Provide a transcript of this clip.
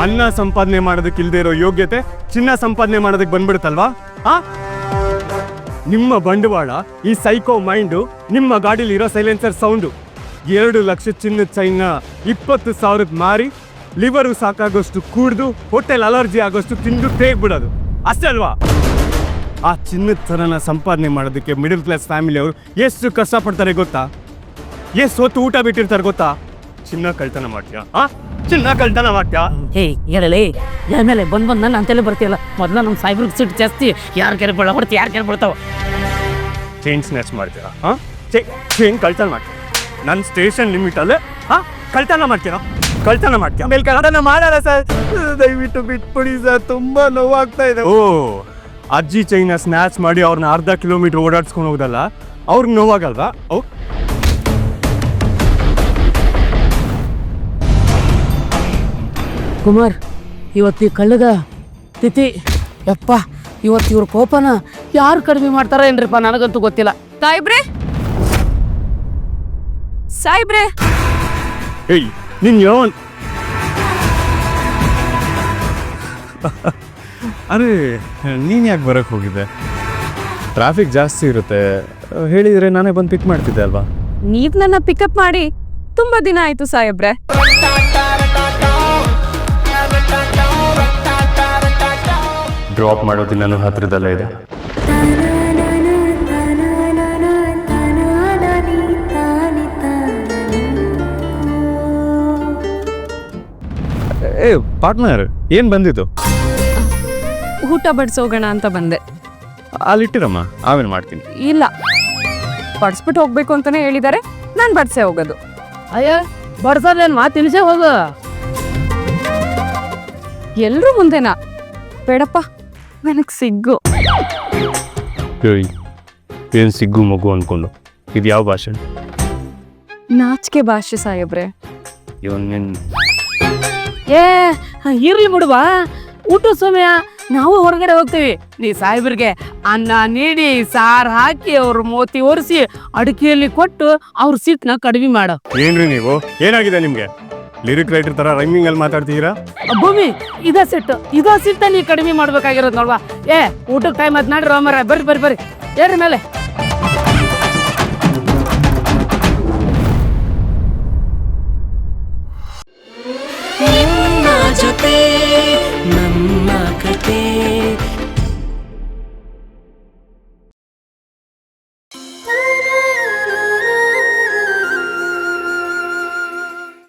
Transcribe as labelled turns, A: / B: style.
A: ಅನ್ನ ಸಂಪಾದನೆ ಮಾಡೋದಕ್ಕೆ ಇಲ್ಲದೆ ಇರೋ ಯೋಗ್ಯತೆ ಚಿನ್ನ ಸಂಪಾದನೆ ಮಾಡೋದಕ್ಕೆ ಬಂದ್ಬಿಡುತ್ತಲ್ವಾ? ಆ? ನಿಮ್ಮ ಬಂಡವಾಳ, ಈ ಸೈಕೋ ಮೈಂಡು, ನಿಮ್ಮ ಗಾಡೀಲಿ ಇರೋ ಸೈಲೆನ್ಸರ್ ಸೌಂಡು. ಎರಡು ಲಕ್ಷ ಚಿನ್ನದ ಚೈನ ಇಪ್ಪತ್ತು ಸಾವಿರದ ಮಾರಿ, ಲಿವರು ಸಾಕಾಗೋಷ್ಟು ಕೂಡ್ದು, ಹೋಟೆಲ್ ಅಲರ್ಜಿ ಆಗೋಷ್ಟು ತಿಂದು ತೇಗ್ಬಿಡೋದು. ಅಷ್ಟೇ ಅಲ್ವಾ? ಆ ಚಿನ್ನದ ಥರನ ಸಂಪಾದನೆ ಮಾಡೋದಕ್ಕೆ ಮಿಡಲ್ ಕ್ಲಾಸ್ ಫ್ಯಾಮಿಲಿಯವರು ಎಷ್ಟು ಕಷ್ಟಪಡ್ತಾರೆ ಗೊತ್ತಾ? ಎಷ್ಟು ಹೊತ್ತು ಊಟ ಬಿಟ್ಟಿರ್ತಾರೆ ಗೊತ್ತಾ? ಚಿನ್ನ ಕಳ್ತನ ಮಾಡ್ತೀಯಾ? ಆ? ಚಿನ್ನ ಕಳ್ತನ ಮಾಡ್ತೀಯಾ?
B: ಹೇ ಹೇಳಲೇ ಮೇಲೆ ಬಂದ್ ಬಂದ್ ನನ್ನ ಅಂತಲೇ ಬರ್ತೀಯಲ್ಲ? ಮೊದ್ಲ ನಮ್ಮ ಸಾಯ್ಬ್ರಿಗೆ ಸಿಟ್ಟು ಜಾಸ್ತಿ. ಯಾರು ಕೆರೆ ಬೀಳ ಹೊಡ್ತಿ ಯಾರು ಕೆರೆ ಬೀಳ್ತಾವ.
A: ಚೈನ್ ಸ್ನ್ಯಾಚ್ ಮಾಡ್ತೀರಾ ಹಾ? ಚೇ ಚೈನ್ ಕಳ್ತನ ಮಾಡ್ತೀರಾ ನನ್ನ ಸ್ಟೇಷನ್ ಲಿಮಿಟಲ್ಲೇ ಹಾ? ಕಳ್ತನ ಮಾಡ್ತೀರಾ ಕಳ್ತನ ಮಾಡ್ತೀರಾ ಆಮೇಲೆ ಕಳ್ತನ ಮಾಡಲ್ಲ ಸರ್. ದಯವಿಟ್ಟು ಬಿಟ್ಬಿಡಿ ಸರ್ ತುಂಬಾ ನೋವಾಗ್ತಾ ಇದೆ. ಓ ಅಜ್ಜಿ ಚೈನ ಸ್ನ್ಯಾಚ್ ಮಾಡಿ ಅವ್ರನ್ನ ಅರ್ಧ ಕಿಲೋಮೀಟರ್ ಓಡಾಡ್ಸ್ಕೊಂಡು ಹೋಗೋದಲ್ಲ ಅವ್ರಿಗೆ ನೋವಾಗಲ್ವಾ? ಓ
B: ಕುಮಾರ್ ಇವತ್ತು ಈ ಕಳ್ಳಗ ತಿಥಿ. ಯಪ್ಪ ಇವತ್ತು ಇವ್ರ ಕೋಪನ ಯಾರು ಕಡಿಮೆ ಮಾಡ್ತಾರ ಏನ್ರಿಪ್ಪ ನನಗಂತೂ ಗೊತ್ತಿಲ್ಲ.
C: ಸಾಯಿಬ್ರೆ ಸಾಯಿಬ್ರೆ
A: ಏಯ್ ನಿನ್ ಯಾವನ್. ಅರೆ ನೀನ್ ಯಾಕೆ ಬರಕ್ಕೆ ಹೋಗಿದ್ದೆ? ಟ್ರಾಫಿಕ್ ಜಾಸ್ತಿ ಇರುತ್ತೆ. ಹೇಳಿದ್ರೆ ನಾನೇ ಬಂದು ಪಿಕ್ ಮಾಡ್ತಿದ್ದೆ ಅಲ್ವಾ?
C: ನೀವ್ ನನ್ನ ಪಿಕಪ್ ಮಾಡಿ ತುಂಬಾ ದಿನ ಆಯ್ತು ಸಾಹೇಬ್ರೆ.
A: ಡ್ರಾಪ್ ಮಾಡೋ ದಿನನೂ ಹತ್ರದಲ್ಲೇ ಇದೆ. ಏ ಪಾರ್ಟ್ನರ್ ಏನು ಬಂದಿದ್ದು?
C: ಊಟ ಬಡಿಸೋಗೋಣ ಅಂತ ಬಂದೆ.
A: ಅಲ್ಲಿಟ್ಟಿರಮ್ಮ ಆಮೇಲೆ ಮಾಡ್ತೀನಿ.
C: ಇಲ್ಲ. ಬಡಿಸ್ಬಿಟ್ಟು ಹೋಗ್ಬೇಕು ಅಂತಾನೆ ಹೇಳಿದ್ದಾರೆ ನಾನು ಬಡಿಸೇ ಹೋಗೋದು.
B: ಅಯ್ಯ ಬಡ್ಸೋದೇನು ಮಾತು ತಿಳಿಸೇ ಹೋಗು.
C: ಎಲ್ಲರೂ ಮುಂದೆನಾ? ಬೇಡಪ್ಪ. ನನಗೆ ಸಿಗ್ಗು.
A: ಹೇಳಿ ಏನು ಸಿಗ್ಗು ಮಗು ಅಂದ್ಕೊಂಡು ಇದು ಯಾವ ಭಾಷೆ?
C: ನಾಚಿಕೆ ಭಾಷೆ ಸಾಹೇಬ್ರೆ.
A: ಇವನ್
B: ಏ ಇರ್ಲಿ ಬಿಡುವಾ ಊಟ ಸಮಯ ನಾವು ಹೊರಗಡೆ ಹೋಗ್ತೀವಿ. ನೀ ಸಾಹೇಬ್ರಿಗೆ ಅನ್ನ ನೀಡಿ ಸಾರು ಹಾಕಿ ಅವ್ರ ಮೋತಿ ಒರೆಸಿ ಅಡಿಕೆಯಲ್ಲಿ ಕೊಟ್ಟು ಅವ್ರ ಸೀಟ್ನ ಕಡಿಮೆ ಮಾಡು.
A: ಏನ್ರಿ ನೀವು? ಏನಾಗಿದೆ ನಿಮಗೆ? ಲಿರಿಕ್ ರೈಟರ್ ತರ ರೈಮಿಂಗ್ ಅಲ್ಲಿ ಮಾತಾಡ್ತೀರಾ
B: ಭೂಮಿ ಇದ ಸೆಟ್ ಇದ ಸಿಟ್ ನೀ ಕಡಿಮೆ ಮಾಡ್ಬೇಕಾಗಿರೋದು ನೋಡ್ವಾ. ಏ ಊಟಕ್ಕೆ ಟೈಮ್ ಅದ್ ನಾಡ್ರಿ ರಾಮರ ಬರ್ರಿ ಬರ್ರಿ ಬರ್ರಿ. ಏನ್ರಿ ಮೇಲೆ. ಜೊತೆ ನಮ್ಮ ಕತೆ.